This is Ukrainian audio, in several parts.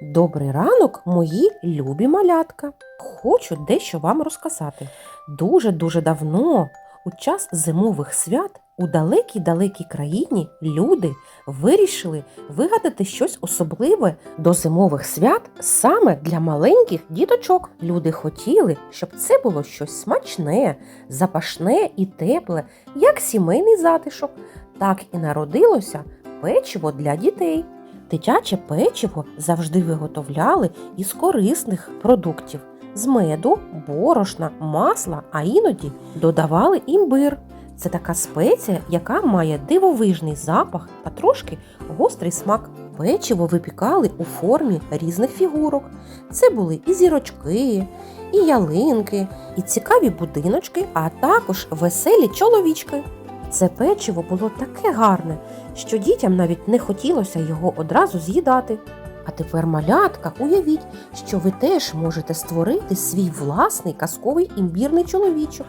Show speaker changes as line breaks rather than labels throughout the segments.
Добрий ранок, мої любі малятка. Хочу дещо вам розказати. Дуже-дуже давно, у час зимових свят, у далекій далекій країні люди вирішили вигадати щось особливе до зимових свят саме для маленьких діточок. Люди хотіли, щоб це було щось смачне, запашне і тепле, як сімейний затишок. Так і народилося печиво для дітей. Дитяче печиво завжди виготовляли із корисних продуктів з меду, борошна, масла, а іноді додавали імбир. Це така спеція, яка має дивовижний запах та трошки гострий смак. Печиво випікали у формі різних фігурок. Це були і зірочки, і ялинки, і цікаві будиночки, а також веселі чоловічки. Це печиво було таке гарне, що дітям навіть не хотілося його одразу з'їдати. А тепер, малятка, уявіть, що ви теж можете створити свій власний казковий імбірний чоловічок.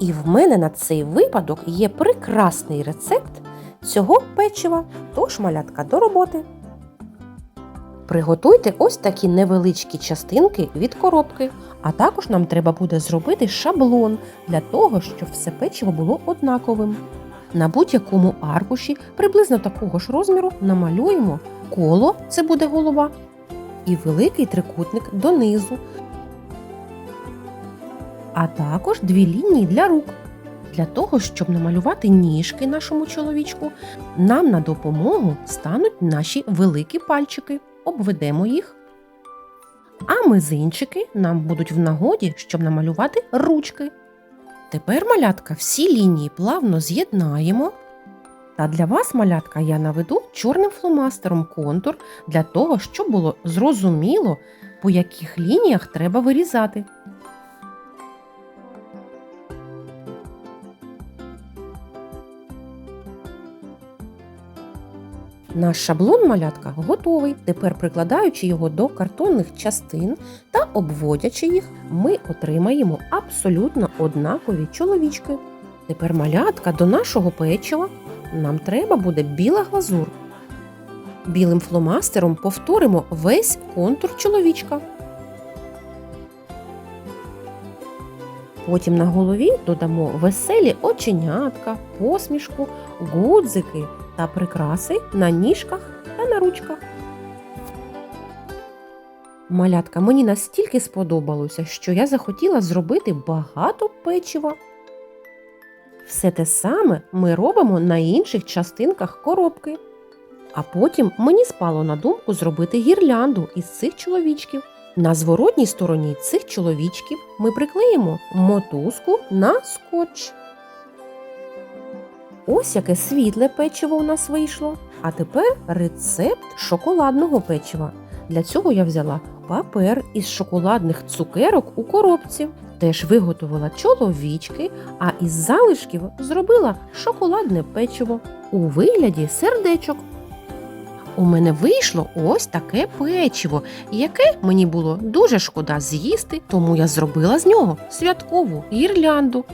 І в мене на цей випадок є прекрасний рецепт цього печива. Тож, малятка, до роботи. Приготуйте ось такі невеличкі частинки від коробки, а також нам треба буде зробити шаблон для того, щоб все печиво було однаковим. На будь-якому аркуші приблизно такого ж розміру намалюємо коло, це буде голова, і великий трикутник донизу, а також дві лінії для рук. Для того, щоб намалювати ніжки нашому чоловічку, нам на допомогу стануть наші великі пальчики. Обведемо їх. А мизинчики нам будуть в нагоді, щоб намалювати ручки. Тепер, малятка, всі лінії плавно з'єднаємо. Та для вас, малятка, я наведу чорним фломастером контур для того, щоб було зрозуміло, по яких лініях треба вирізати. Наш шаблон малятка готовий. Тепер прикладаючи його до картонних частин та обводячи їх, ми отримаємо абсолютно однакові чоловічки. Тепер малятка до нашого печива нам треба буде біла глазур. Білим фломастером повторимо весь контур чоловічка. Потім на голові додамо веселі оченятка, посмішку, гудзики та прикраси на ніжках та на ручках. Малятка, мені настільки сподобалося, що я захотіла зробити багато печива. Все те саме ми робимо на інших частинках коробки. А потім мені спало на думку зробити гірлянду із цих чоловічків. На зворотній стороні цих чоловічків ми приклеїмо мотузку на скотч. Ось яке світле печиво у нас вийшло. А тепер рецепт шоколадного печива. Для цього я взяла папер із шоколадних цукерок у коробці. Теж виготовила чоловічки, а із залишків зробила шоколадне печиво у вигляді сердечок. У мене вийшло ось таке печиво, яке мені було дуже шкода з'їсти, тому я зробила з нього святкову гірлянду.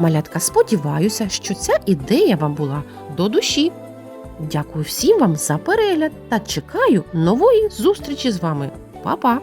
Малятка, сподіваюся, що ця ідея вам була до душі. Дякую всім вам за перегляд та чекаю нової зустрічі з вами. Па-па!